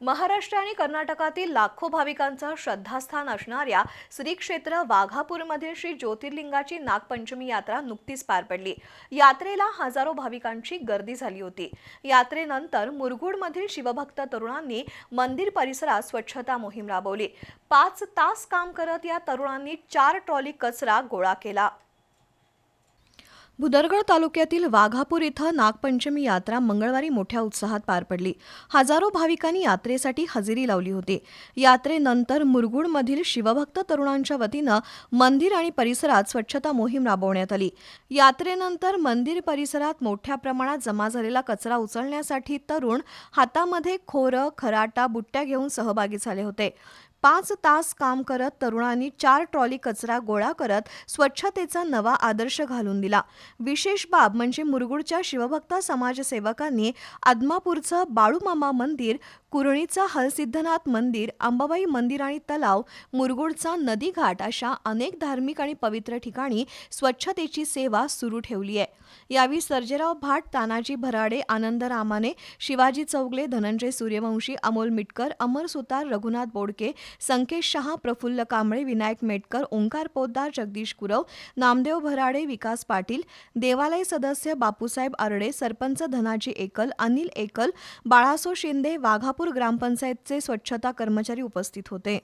महाराष्ट्र आणि कर्नाटकातील लाखो भाविकांचं श्रद्धास्थान असणाऱ्या श्री क्षेत्र वाघापूरमधील श्री ज्योतिर्लिंगाची नागपंचमी यात्रा नुकतीच पार पडली. यात्रेला हजारो भाविकांची गर्दी झाली होती. यात्रेनंतर मुरगुडमधील शिवभक्त तरुणांनी मंदिर परिसरात स्वच्छता मोहीम राबवली. पाच तास काम करत या तरुणांनी चार ट्रॉली कचरा गोळा केला. भुदरगड तालुक्यातील वाघापूर इथं नागपंचमी यात्रा मंगळवारी मोठ्या उत्साहात पार पडली. हजारो भाविकांनी यात्रेसाठी हजेरी लावली होती. यात्रेनंतर मुरगुडमधील शिवभक्त तरुणांच्या वतीनं मंदिर आणि परिसरात स्वच्छता मोहीम राबवण्यात आली. यात्रेनंतर मंदिर परिसरात मोठ्या प्रमाणात जमा झालेला कचरा उचलण्यासाठी तरुण हातामध्ये खोरं खराटा बुट्ट्या घेऊन सहभागी झाले होते. पाच तास काम करत तरुणांनी चार ट्रॉली कचरा गोळा करत स्वच्छतेचा नवा आदर्श घालून दिला. विशेष बाब म्हणजे मुरगुडच्या शिवभक्त समाजसेवकांनी आदमापूरचं बाळूमामा मंदिर कुरणीचं हलसिद्धनाथ मंदिर अंबाबाई मंदिर आणि तलाव मुरगुडचा नदीघाट अशा अनेक धार्मिक आणि पवित्र ठिकाणी स्वच्छतेची सेवा सुरू ठेवली आहे. यावेळी सर्जेराव भाट तानाजी भराडे आनंद रामाने शिवाजी चौगले धनंजय सूर्यवंशी अमोल मिटकर अमर सुतार रघुनाथ बोडके संकेश शहा प्रफुल्ल कांबळे विनायक मेटकर ओंकार पोद्दार जगदीश कुरव नामदेव भराडे विकास पाटील देवालय सदस्य बापूसाहेब आरडे सरपंच धनाजी एकल अनिल एकल बाळासो शिंदे वाघापूर ग्रामपंचायतचे स्वच्छता कर्मचारी उपस्थित होते.